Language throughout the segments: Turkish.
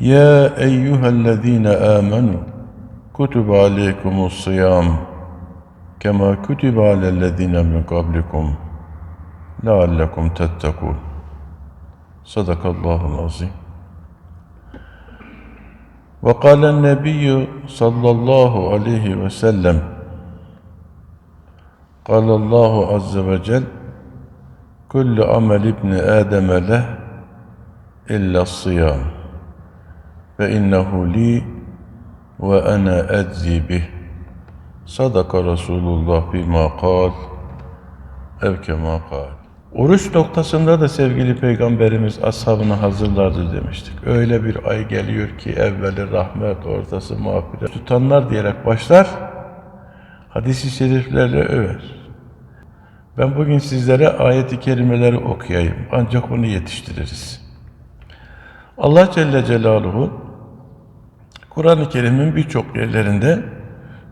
يا أيها الذين آمنوا كتب عليكم الصيام كما كتب على الذين من قبلكم لعلكم تتقون. صدق الله العظيم. وقال النبي صلى الله عليه وسلم قال الله عز وجل كل عمل ابن آدم له إلا الصيام. فإنه لي وأنا أجزي به صدق رسول الله بما قال ev kema kal. Oruç noktasında da sevgili Peygamberimiz ashabını hazırlardı demiştik. Öyle bir ay geliyor ki evveli rahmet, ortası mağfiret. Tutanlar diyerek başlar, hadisi şeriflerle över. Ben bugün sizlere ayet-i kerimeleri okuyayım. Ancak bunu yetiştiririz. Allah Celle Celaluhu Kur'an-ı Kerim'in birçok yerlerinde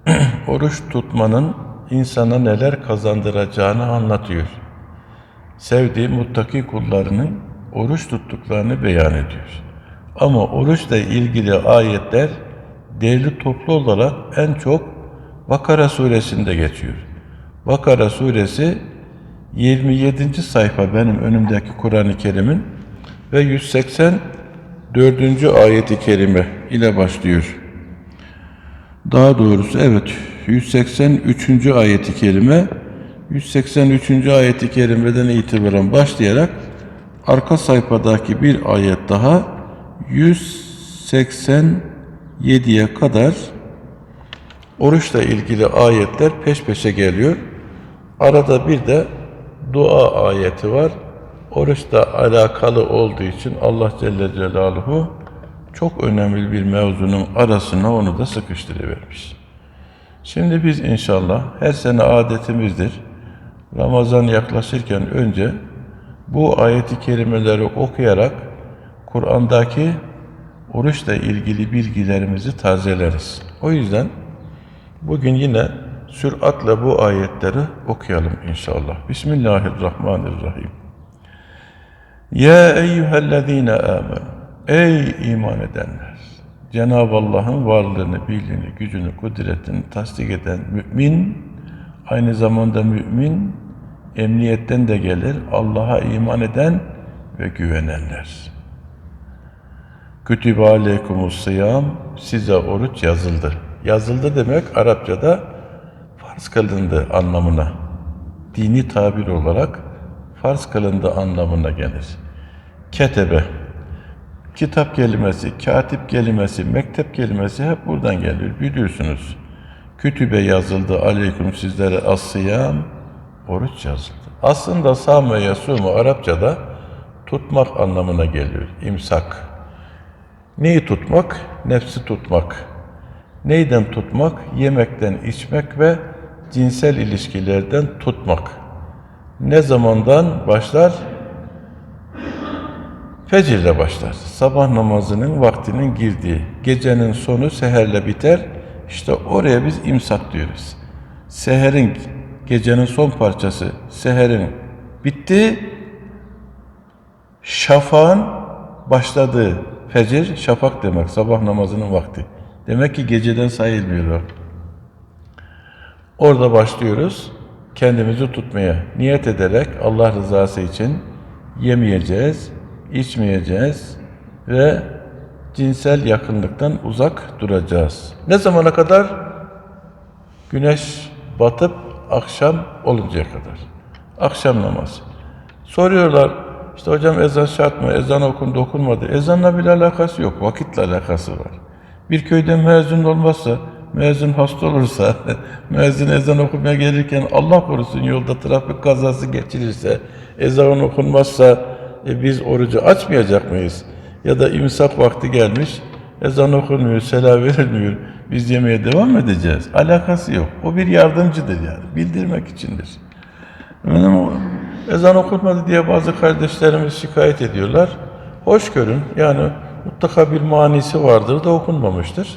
oruç tutmanın insana neler kazandıracağını anlatıyor. Sevdiği muttaki kullarının oruç tuttuklarını beyan ediyor. Ama oruçla ilgili ayetler değerli toplu olarak en çok Bakara suresinde geçiyor. Bakara suresi 27. sayfa benim önümdeki Kur'an-ı Kerim'in ve 184. ayeti kerime ile başlıyor. Daha doğrusu evet 183. ayeti kerime 183. ayeti kerimeden itibaren başlayarak arka sayfadaki bir ayet daha 187'ye kadar oruçla ilgili ayetler peş peşe geliyor. Arada bir de dua ayeti var. Oruçla alakalı olduğu için Allah Celle Celaluhu çok önemli bir mevzunun arasına onu da sıkıştırıvermiş. Şimdi biz inşallah her sene adetimizdir. Ramazan yaklaşırken önce bu ayeti kerimeleri okuyarak Kur'an'daki oruçla ilgili bilgilerimizi tazeleriz. O yüzden bugün yine süratle bu ayetleri okuyalım inşallah. Bismillahirrahmanirrahim. Ya eyyühellezine amenu Ey iman edenler! Cenab-ı Allah'ın varlığını, birliğini, gücünü, kudretini tasdik eden mümin, aynı zamanda mümin, emniyetten de gelir, Allah'a iman eden ve güvenenler. Kütübe aleykumus sıyam, size oruç yazıldı. Yazıldı demek Arapçada farz kılındı anlamına. Dini tabir olarak farz kılındı anlamına gelir. Ketebe, kitap kelimesi, katip kelimesi, mektep kelimesi hep buradan geliyor biliyorsunuz. Kütübe yazıldı aleyküm sizlere as-sıyam, oruç yazıldı. Aslında sâme yasumu Arapçada tutmak anlamına geliyor. İmsak. Neyi tutmak? Nefsi tutmak. Neyden tutmak? Yemekten, içmek ve cinsel ilişkilerden tutmak. Ne zamandan başlar? Fecirle başlar. Sabah namazının vaktinin girdiği, gecenin sonu seherle biter. İşte oraya biz imsak diyoruz. Seherin, gecenin son parçası, seherin bitti, şafağın başladığı, fecir, şafak demek, sabah namazının vakti. Demek ki geceden sayılmıyor o. Orada başlıyoruz, kendimizi tutmaya niyet ederek Allah rızası için yemeyeceğiz, içmeyeceğiz ve cinsel yakınlıktan uzak duracağız. Ne zamana kadar? Güneş batıp akşam oluncaya kadar. Akşam namazı. Soruyorlar, işte hocam ezan şart mı? Ezan okundu okunmadı. Ezanla bir alakası yok, vakitle alakası var. Bir köyde müezzin olmazsa, müezzin hasta olursa, müezzin ezan okumaya gelirken Allah korusun yolda trafik kazası geçirirse, ezan okunmazsa, e biz orucu açmayacak mıyız? Ya da imsak vakti gelmiş, ezan okunmuyor, selam verilmiyor, biz yemeye devam edeceğiz. Alakası yok. O bir yardımcıdır yani, bildirmek içindir. Benim ezan okunmadı diye bazı kardeşlerimiz şikayet ediyorlar. Hoş görün, yani mutlaka bir manisi vardır da okunmamıştır.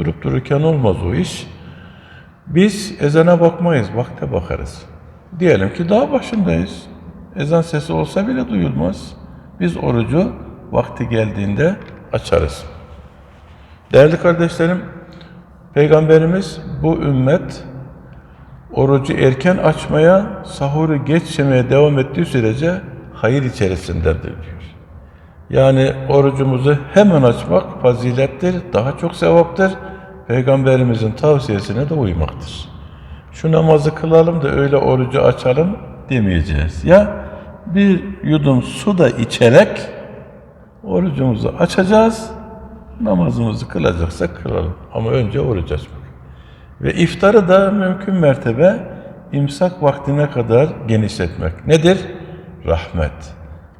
Durup dururken olmaz o iş. Biz ezana bakmayız, vakte bakarız. Diyelim ki daha başındayız. Ezan sesi olsa bile duyulmaz. Biz orucu vakti geldiğinde açarız. Değerli kardeşlerim, Peygamberimiz bu ümmet orucu erken açmaya, sahuru geç yemeye devam ettiği sürece hayır içerisindedir diyor. Yani orucumuzu hemen açmak fazilettir, daha çok sevaptır. Peygamberimizin tavsiyesine de uymaktır. Şu namazı kılalım da öyle orucu açalım demeyeceğiz. Ya bir yudum su da içerek orucumuzu açacağız, namazımızı kılacaksak kılalım. Ama önce oruç açmak. Ve iftarı da mümkün mertebe imsak vaktine kadar genişletmek. Nedir? Rahmet.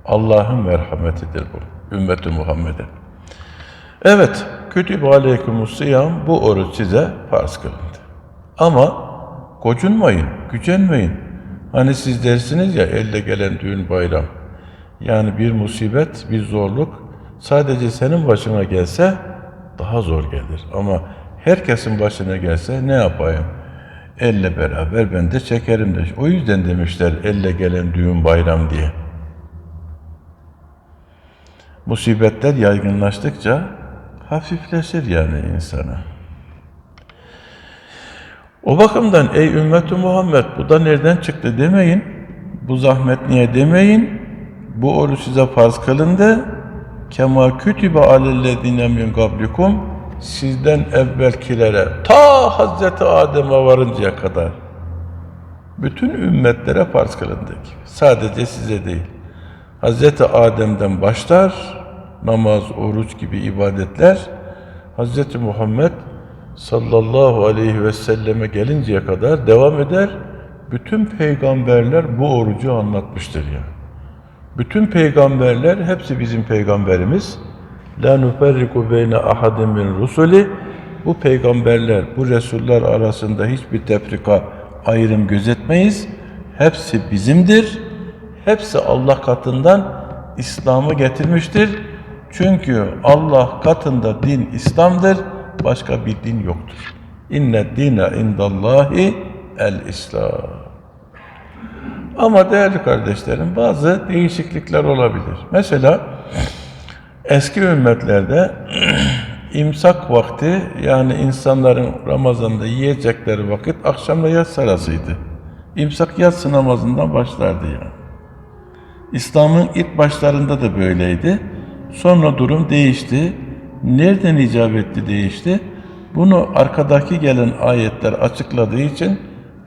Allah'ın merhametidir bu. Ümmeti Muhammed'e. Evet, kütüb aleykumus siyam bu oruç size farz kılındı. Ama gocunmayın, gücenmeyin. Hani siz dersiniz ya elde gelen düğün bayram. Yani bir musibet, bir zorluk sadece senin başına gelse daha zor gelir. Ama herkesin başına gelse ne yapayım? Elle beraber ben de çekerim de. O yüzden demişler elle gelen düğün bayram diye. Musibetler yaygınlaştıkça hafifleşir yani insana. O bakımdan ey ümmeti Muhammed bu da nereden çıktı demeyin. Bu zahmet niye demeyin. Bu oruç size farz kılındı. Kema kütübe alellezine min qablikum sizden evvelkilere ta Hazreti Adem'e varıncaya kadar bütün ümmetlere farz kılındı. Sadece size değil. Hazreti Adem'den başlar namaz, oruç gibi ibadetler Hazreti Muhammed sallallahu aleyhi ve selleme gelinceye kadar devam eder. Bütün peygamberler bu orucu anlatmıştır ya. Bütün peygamberler hepsi bizim peygamberimiz. La nuferriku beyne ahadin min rusuli. Bu peygamberler, bu resuller arasında hiçbir tefrika, ayrım gözetmeyiz. Hepsi bizimdir. Hepsi Allah katından İslam'ı getirmiştir. Çünkü Allah katında din İslam'dır. Başka bir din yoktur. İnne dine indallahi el İslam. Ama değerli kardeşlerim bazı değişiklikler olabilir. Mesela eski ümmetlerde imsak vakti yani insanların Ramazan'da yiyecekleri vakit akşamla yatsı arasıydı. İmsak yatsı namazından başlardı yani. İslam'ın ilk başlarında da böyleydi. Sonra durum değişti. Nereden icap etti değişti? Bunu arkadaki gelen ayetler açıkladığı için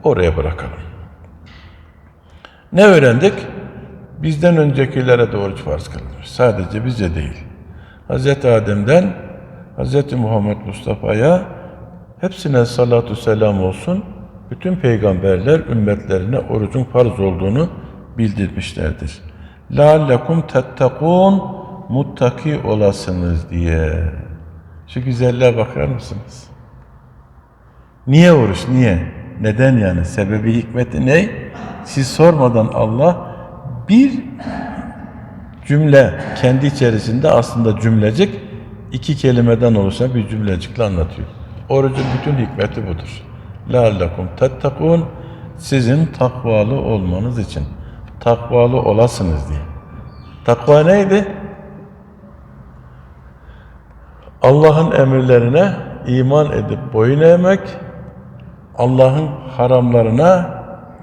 oraya bırakalım. Ne öğrendik? Bizden öncekilere de oruç farz kılınmış. Sadece bize değil. Hz. Adem'den Hz. Muhammed Mustafa'ya hepsine salatu selam olsun. Bütün peygamberler ümmetlerine orucun farz olduğunu bildirmişlerdir. لَعَلَّكُمْ تَتَّقُونَ muttaki olasınız diye. Şu güzelliğe bakar mısınız? Niye oruç? Niye? Neden yani? Sebebi hikmeti ne? Siz sormadan Allah bir cümle kendi içerisinde aslında cümlecik iki kelimeden oluşan bir cümlecikle anlatıyor. Orucun bütün hikmeti budur. لَعَلَّكُمْ تَتَّقُونَ Sizin takvalı olmanız için. Takvalı olasınız diye. Takva neydi? Allah'ın emirlerine iman edip boyun eğmek, Allah'ın haramlarına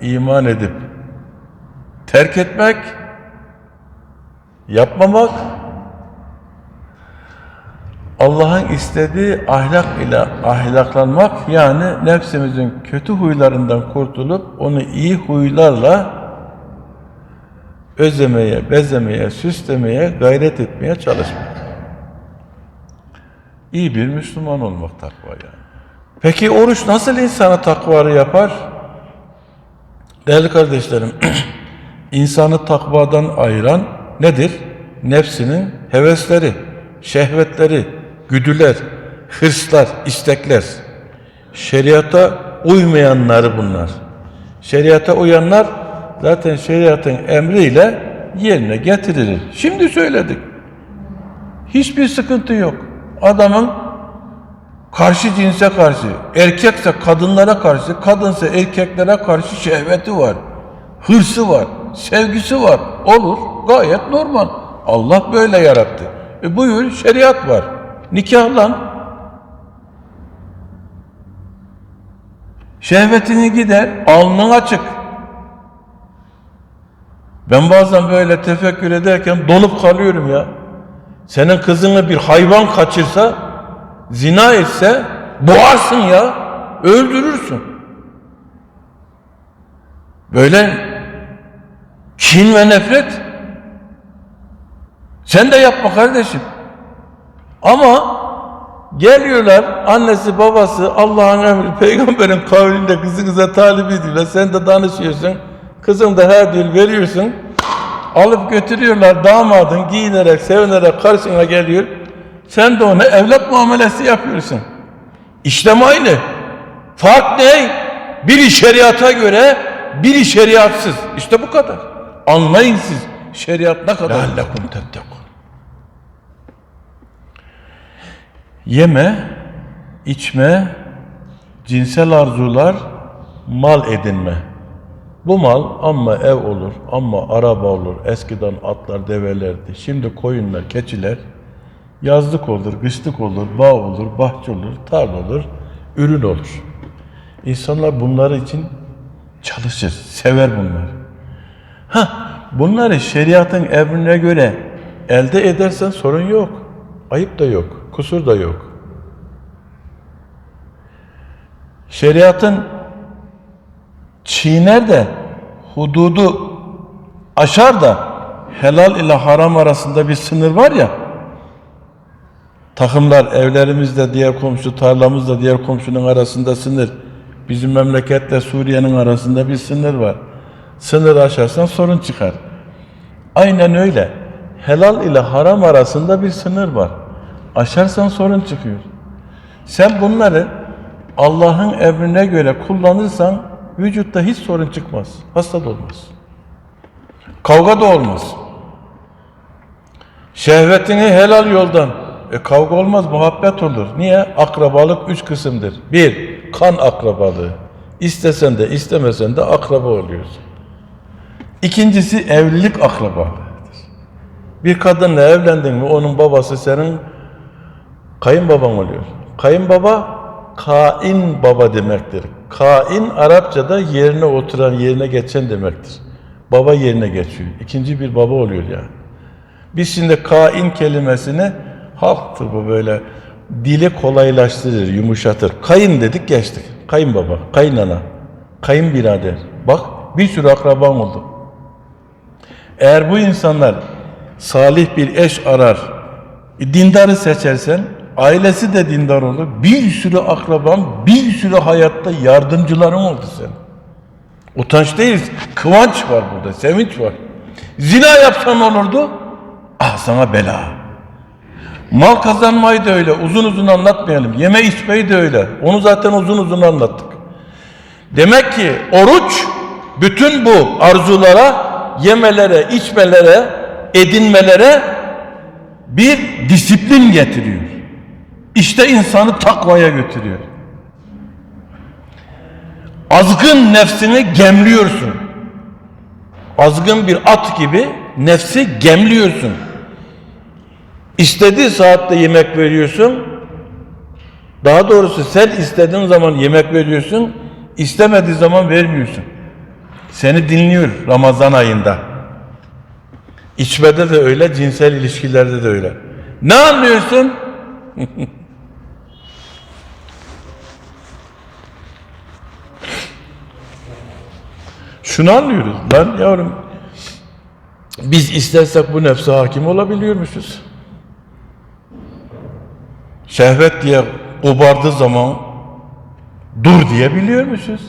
iman edip terk etmek, yapmamak, Allah'ın istediği ahlak ile ahlaklanmak yani nefsimizin kötü huylarından kurtulup onu iyi huylarla özlemeye, bezemeye, süslemeye, gayret etmeye çalışmak. İyi bir Müslüman olmak takva yani. Peki oruç nasıl insana takvarı yapar? Değerli kardeşlerim, insanı takvadan ayıran nedir? Nefsinin hevesleri, şehvetleri, güdüler, hırslar, istekler. Şeriata uymayanları bunlar. Şeriata uyanlar zaten şeriatın emriyle yerine getirilir. Şimdi söyledik. Hiçbir sıkıntı yok adamın karşı cinse karşı, erkekse kadınlara karşı, kadınsa erkeklere karşı şehveti var, hırsı var, sevgisi var. Olur, gayet normal. Allah böyle yarattı. E buyur, şeriat var. Nikahlan. Şehvetini gider, alnın açık. Ben bazen böyle tefekkür ederken donup kalıyorum ya. Senin kızını bir hayvan kaçırsa, zina etse boğarsın ya, öldürürsün. Böyle kin ve nefret. Sen de yapma kardeşim. Ama geliyorlar annesi babası Allah'ın emri peygamberin kavlinde kızınıza talip ediyorlar. Sen de danışıyorsun. Kızın da her dil veriyorsun. Alıp götürüyorlar damadın giyinerek sevinerek karşına geliyor. Sen de ona evlat muamelesi yapıyorsun. İşlem aynı. Fark ne? Biri şeriata göre, biri şeriatsız. İşte bu kadar. Anlayın siz şeriat ne kadar. Leallekum tettekun. Yeme, içme, cinsel arzular, mal edinme. Bu mal ama ev olur, ama araba olur. Eskiden atlar, develerdi. Şimdi koyunlar, keçiler. Yazlık olur, kışlık olur, bağ olur, bahçe olur, tarla olur, ürün olur. İnsanlar bunları için çalışır, sever bunları. Ha, bunları şeriatın emrine göre elde edersen sorun yok. Ayıp da yok, kusur da yok. Şeriatın çiğner de hududu aşar da helal ile haram arasında bir sınır var ya takımlar evlerimizde diğer komşu tarlamızda diğer komşunun arasında sınır bizim memleketle Suriye'nin arasında bir sınır var. Sınır aşarsan sorun çıkar. Aynen öyle. Helal ile haram arasında bir sınır var. Aşarsan sorun çıkıyor. Sen bunları Allah'ın emrine göre kullanırsan vücutta hiç sorun çıkmaz. Hasta da olmaz. Kavga da olmaz. Şehvetini helal yoldan. E kavga olmaz, muhabbet olur. Niye? Akrabalık üç kısımdır. Bir, kan akrabalığı. İstesen de istemesen de akraba oluyorsun. İkincisi evlilik akrabalığıdır. Bir kadınla evlendin mi onun babası senin kayınbaban oluyor. Kayınbaba kain baba demektir. Kain Arapçada yerine oturan, yerine geçen demektir. Baba yerine geçiyor. İkinci bir baba oluyor yani. Biz şimdi kain kelimesini halktır bu böyle dili kolaylaştırır, yumuşatır. Kayın dedik geçtik. Kayınbaba, kayınana, kayınbirader. Bak bir sürü akraban oldu. Eğer bu insanlar salih bir eş arar, dindarı seçersen ailesi de dindar olur. Bir sürü akraban, bir sürü hayatta yardımcıların oldu senin. Utanç değil, kıvanç var burada, sevinç var. Zina yapsan olurdu, ah sana bela. Mal kazanmayı da öyle, uzun uzun anlatmayalım. Yeme içmeyi de öyle, onu zaten uzun uzun anlattık. Demek ki oruç, bütün bu arzulara, yemelere, içmelere, edinmelere bir disiplin getiriyor. İşte insanı takvaya götürüyor. Azgın nefsini gemliyorsun. Azgın bir at gibi nefsi gemliyorsun. İstediği saatte yemek veriyorsun. Daha doğrusu sen istediğin zaman yemek veriyorsun. istemediği zaman vermiyorsun. Seni dinliyor Ramazan ayında. İçmede de öyle, cinsel ilişkilerde de öyle. Ne anlıyorsun? Şunu anlıyoruz. Lan yavrum biz istersek bu nefse hakim olabiliyormuşuz. Şehvet diye kobardığı zaman dur diyebiliyormuşuz.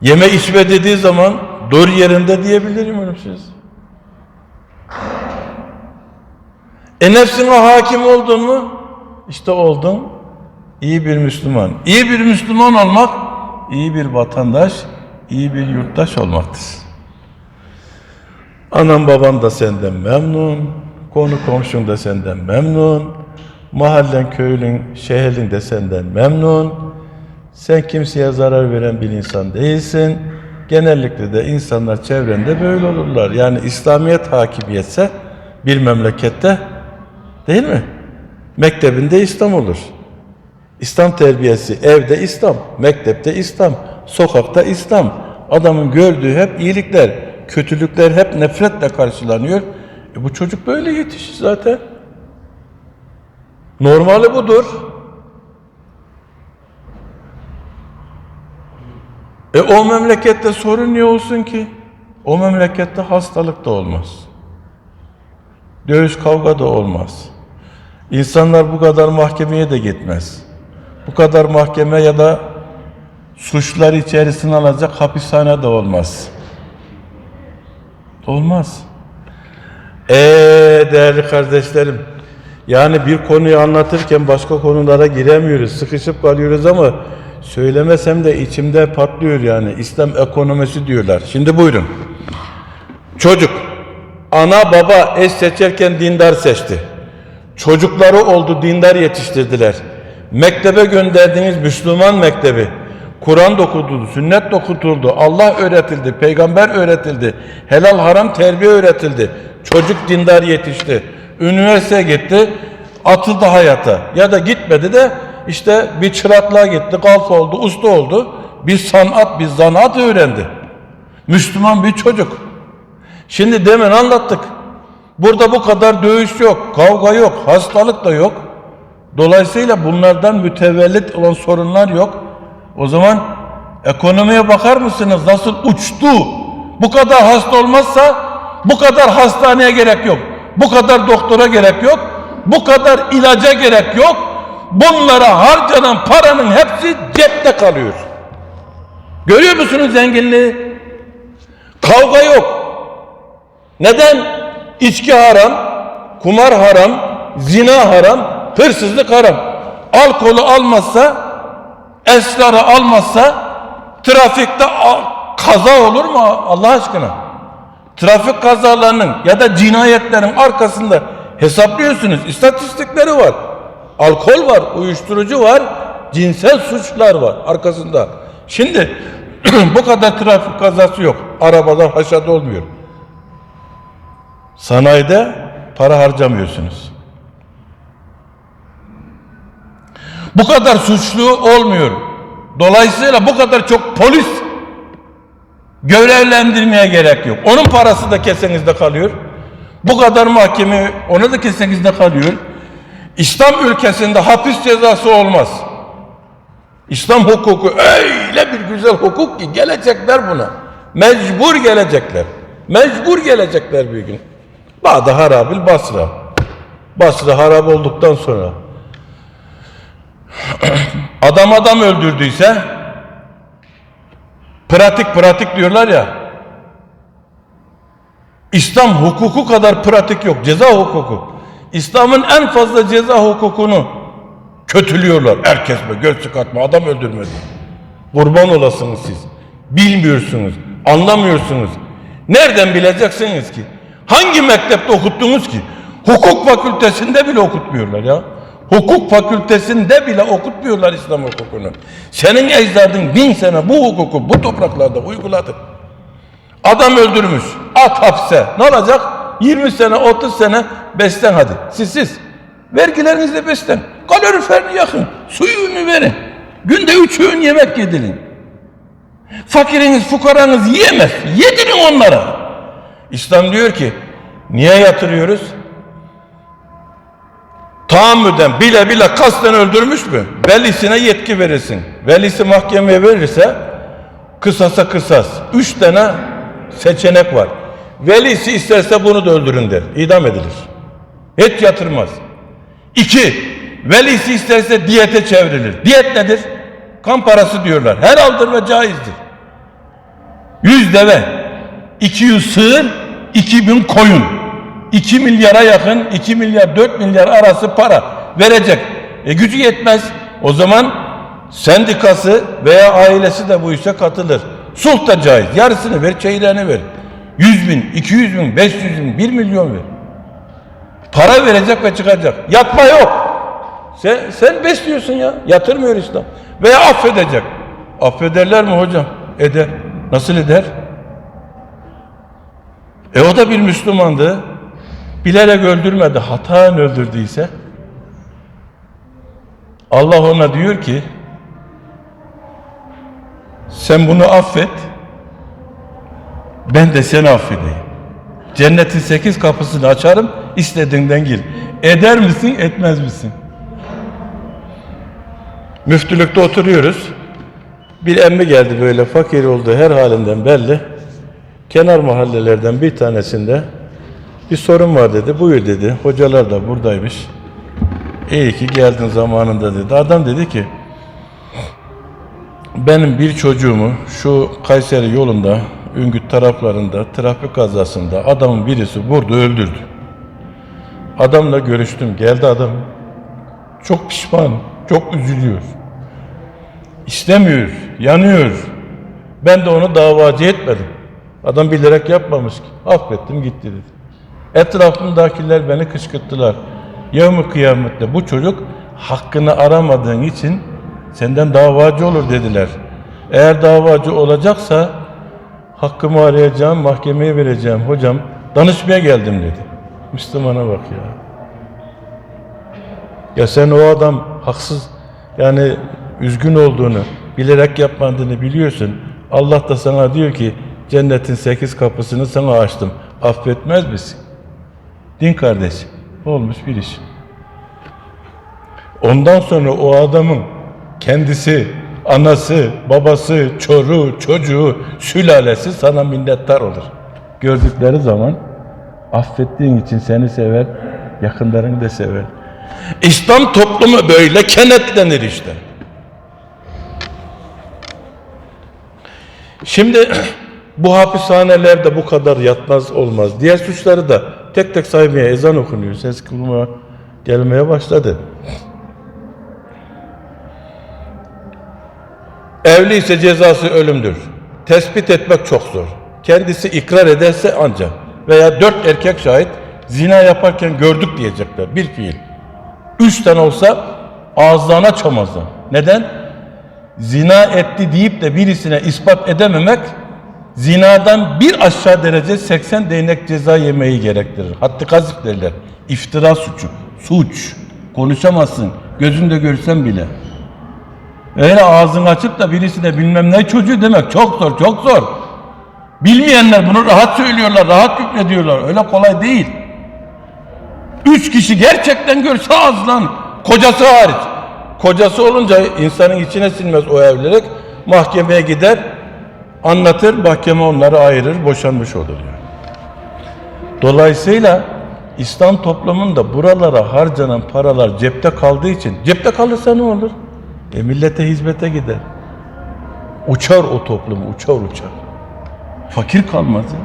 Yeme içme dediği zaman dur yerinde diyebiliyormuşuz. E nefsine hakim oldun mu? İşte oldun. İyi bir Müslüman. İyi bir Müslüman olmak, iyi bir vatandaş, iyi bir yurttaş olmaktır. Anan baban da senden memnun, konu komşun da senden memnun, mahallen, köylün, şehrin de senden memnun. Sen kimseye zarar veren bir insan değilsin. Genellikle de insanlar çevrende böyle olurlar. Yani İslamiyet hakimiyetse bir memlekette değil mi? Mektebinde İslam olur. İslam terbiyesi evde İslam, mektepte İslam, sokakta İslam. Adamın gördüğü hep iyilikler, kötülükler hep nefretle karşılanıyor. E bu çocuk böyle yetişir zaten. Normali budur. E o memlekette sorun niye olsun ki? O memlekette hastalık da olmaz. Dövüş kavga da olmaz. İnsanlar bu kadar mahkemeye de gitmez. Bu kadar mahkeme ya da suçlar içerisine alacak hapishane de olmaz. Olmaz. Eee değerli kardeşlerim, yani bir konuyu anlatırken başka konulara giremiyoruz, sıkışıp kalıyoruz ama söylemesem de içimde patlıyor yani. İslam ekonomisi diyorlar. Şimdi buyurun. Çocuk, ana baba eş seçerken dindar seçti. Çocukları oldu dindar yetiştirdiler. Mektebe gönderdiğiniz Müslüman mektebi. Kur'an dokutuldu, sünnet dokutuldu, Allah öğretildi, peygamber öğretildi, helal haram terbiye öğretildi. Çocuk dindar yetişti. Üniversiteye gitti, atıldı hayata. Ya da gitmedi de işte bir çıraklığa gitti, kalfa oldu, usta oldu. Bir sanat, bir zanaat öğrendi. Müslüman bir çocuk. Şimdi demin anlattık. Burada bu kadar dövüş yok, kavga yok, hastalık da yok. Dolayısıyla bunlardan mütevellit olan sorunlar yok. O zaman ekonomiye bakar mısınız nasıl uçtu? Bu kadar hasta olmazsa bu kadar hastaneye gerek yok. Bu kadar doktora gerek yok. Bu kadar ilaca gerek yok. Bunlara harcanan paranın hepsi cepte kalıyor. Görüyor musunuz zenginliği? Kavga yok. Neden? İçki haram, kumar haram, zina haram, hırsızlık haram. Alkolü almazsa, esrarı almazsa trafikte kaza olur mu Allah aşkına? Trafik kazalarının ya da cinayetlerin arkasında hesaplıyorsunuz. istatistikleri var. Alkol var, uyuşturucu var, cinsel suçlar var arkasında. Şimdi bu kadar trafik kazası yok. Arabalar haşat olmuyor. Sanayide para harcamıyorsunuz. Bu kadar suçlu olmuyor. Dolayısıyla bu kadar çok polis görevlendirmeye gerek yok. Onun parası da kesenizde kalıyor. Bu kadar mahkeme ona da kesenizde kalıyor. İslam ülkesinde hapis cezası olmaz. İslam hukuku öyle bir güzel hukuk ki gelecekler buna. Mecbur gelecekler. Mecbur gelecekler bir gün. Bağda harabil Basra. Basra harap olduktan sonra adam adam öldürdüyse pratik pratik diyorlar ya İslam hukuku kadar pratik yok. Ceza hukuku. İslam'ın en fazla ceza hukukunu kötülüyorlar. Herkes mi? Göz çıkartma. Adam öldürmedi. Kurban olasınız siz. Bilmiyorsunuz. Anlamıyorsunuz. Nereden bileceksiniz ki? Hangi mektepte okuttunuz ki? Hukuk fakültesinde bile okutmuyorlar ya. Hukuk fakültesinde bile okutmuyorlar İslam hukukunu. Senin ecdadın bin sene bu hukuku bu topraklarda uyguladı. Adam öldürmüş. At hapse. Ne olacak? 20 sene, 30 sene beslen hadi. Siz siz. Vergilerinizle beslen. Kaloriferini yakın. Suyunu verin. Günde üç öğün yemek yedirin. Fakiriniz, fukaranız yiyemez. Yedirin onlara. İslam diyor ki, niye yatırıyoruz? Tahammüden bile bile kasten öldürmüş mü? Velisine yetki verirsin. Velisi mahkemeye verirse kısasa kısas. Üç tane seçenek var. Velisi isterse bunu da öldürün der. İdam edilir. Hiç yatırmaz. İki, velisi isterse diyete çevrilir. Diyet nedir? Kan parası diyorlar. Helaldir ve caizdir. Yüz deve, 200 sığır, 2000 koyun. 2 milyara yakın, 2 milyar 4 milyar arası para verecek. E gücü yetmez. O zaman sendikası veya ailesi de bu işe katılır. Sulh da caiz. Yarısını ver, çeyreğini ver. 100 bin, 200 bin, 500 bin, 1 milyon ver. Para verecek ve çıkacak. Yatma yok. Sen, sen besliyorsun ya. Yatırmıyor İslam. Veya affedecek. Affederler mi hocam? Eder. Nasıl eder? E o da bir Müslümandı. Bilerek öldürmedi. Hataen öldürdüyse Allah ona diyor ki sen bunu affet ben de seni affedeyim. Cennetin sekiz kapısını açarım istediğinden gir. Eder misin etmez misin? Müftülükte oturuyoruz. Bir emmi geldi böyle fakir olduğu her halinden belli. Kenar mahallelerden bir tanesinde bir sorun var dedi. Buyur dedi. Hocalar da buradaymış. İyi ki geldin zamanında dedi. Adam dedi ki benim bir çocuğumu şu Kayseri yolunda Üngüt taraflarında trafik kazasında adamın birisi vurdu öldürdü. Adamla görüştüm. Geldi adam. Çok pişman, çok üzülüyor. İstemiyor, yanıyor. Ben de onu davacı etmedim. Adam bilerek yapmamış ki. Affettim gitti dedi. Etrafımdakiler beni kışkırttılar. Yevmi kıyamette bu çocuk hakkını aramadığın için senden davacı olur dediler. Eğer davacı olacaksa hakkımı arayacağım, mahkemeye vereceğim hocam. Danışmaya geldim dedi. Müslümana bak ya. Ya sen o adam haksız yani üzgün olduğunu, bilerek yapmadığını biliyorsun. Allah da sana diyor ki cennetin sekiz kapısını sana açtım. Affetmez misin? Din kardeşi. Olmuş bir iş. Ondan sonra o adamın kendisi, anası, babası, çoruğu, çocuğu, sülalesi sana minnettar olur. Gördükleri zaman affettiğin için seni sever, yakınlarını da sever. İslam toplumu böyle kenetlenir işte. Şimdi bu hapishanelerde bu kadar yatmaz olmaz. Diğer suçları da tek tek saymaya ezan okunuyor. Ses kılmaya gelmeye başladı. Evli ise cezası ölümdür. Tespit etmek çok zor. Kendisi ikrar ederse ancak veya dört erkek şahit zina yaparken gördük diyecekler bir fiil. Üç tane olsa ağızlarına çamazlar. Neden? Zina etti deyip de birisine ispat edememek zinadan bir aşağı derece 80 değnek ceza yemeyi gerektirir. Hatta kazık derler. İftira suçu. Suç. Konuşamazsın. Gözünde görsen bile. Öyle ağzını açıp da birisine bilmem ne çocuğu demek çok zor, çok zor. Bilmeyenler bunu rahat söylüyorlar, rahat hükmediyorlar. Öyle kolay değil. Üç kişi gerçekten görse ağzından, kocası hariç. Kocası olunca insanın içine sinmez o evlilik. Mahkemeye gider, anlatır, mahkeme onları ayırır, boşanmış olur yani. Dolayısıyla İslam toplumunda buralara harcanan paralar cepte kaldığı için, cepte kalırsa ne olur? E millete hizmete gider. Uçar o toplum, uçar uçar. Fakir kalmaz. ya.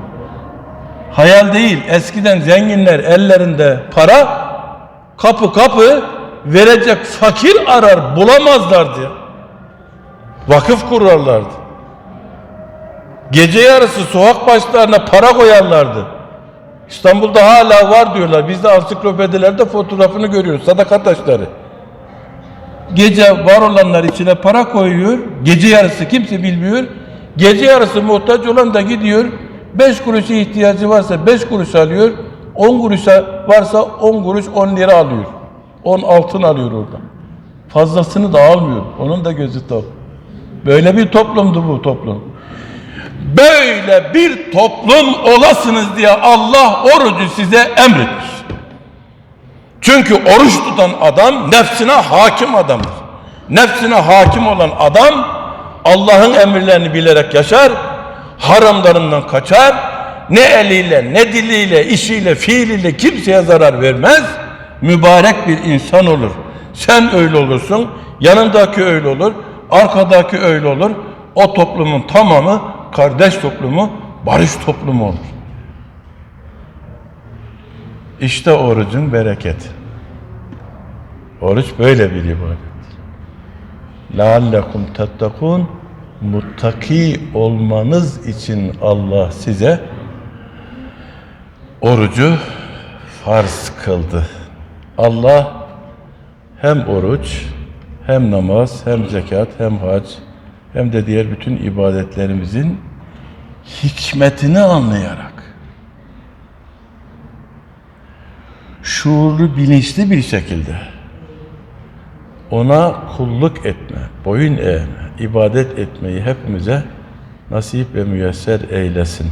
Hayal değil. Eskiden zenginler ellerinde para kapı kapı verecek fakir arar bulamazlardı. ya. Vakıf kurarlardı. Gece yarısı sokak başlarına para koyarlardı. İstanbul'da hala var diyorlar. Biz de ansiklopedilerde fotoğrafını görüyoruz. Sadaka taşları. Gece var olanlar içine para koyuyor. Gece yarısı kimse bilmiyor. Gece yarısı muhtaç olan da gidiyor. 5 kuruşa ihtiyacı varsa 5 kuruş alıyor. 10 kuruşa varsa 10 kuruş 10 lira alıyor. 10 altın alıyor orada. Fazlasını da almıyor. Onun da gözü tok. Böyle bir toplumdu bu toplum. Böyle bir toplum olasınız diye Allah orucu size emretmiş. Çünkü oruç tutan adam nefsine hakim adamdır. Nefsine hakim olan adam Allah'ın emirlerini bilerek yaşar, haramlarından kaçar, ne eliyle, ne diliyle, işiyle, fiiliyle kimseye zarar vermez, mübarek bir insan olur. Sen öyle olursun, yanındaki öyle olur, arkadaki öyle olur. O toplumun tamamı kardeş toplumu, barış toplumu olur. İşte orucun bereketi. Oruç böyle bir ibadet. لَعَلَّكُمْ تَتَّقُونَ Muttaki olmanız için Allah size orucu farz kıldı. Allah hem oruç, hem namaz, hem zekat, hem hac, hem de diğer bütün ibadetlerimizin hikmetini anlayarak şuurlu, bilinçli bir şekilde ona kulluk etme, boyun eğme, ibadet etmeyi hepimize nasip ve müyesser eylesin.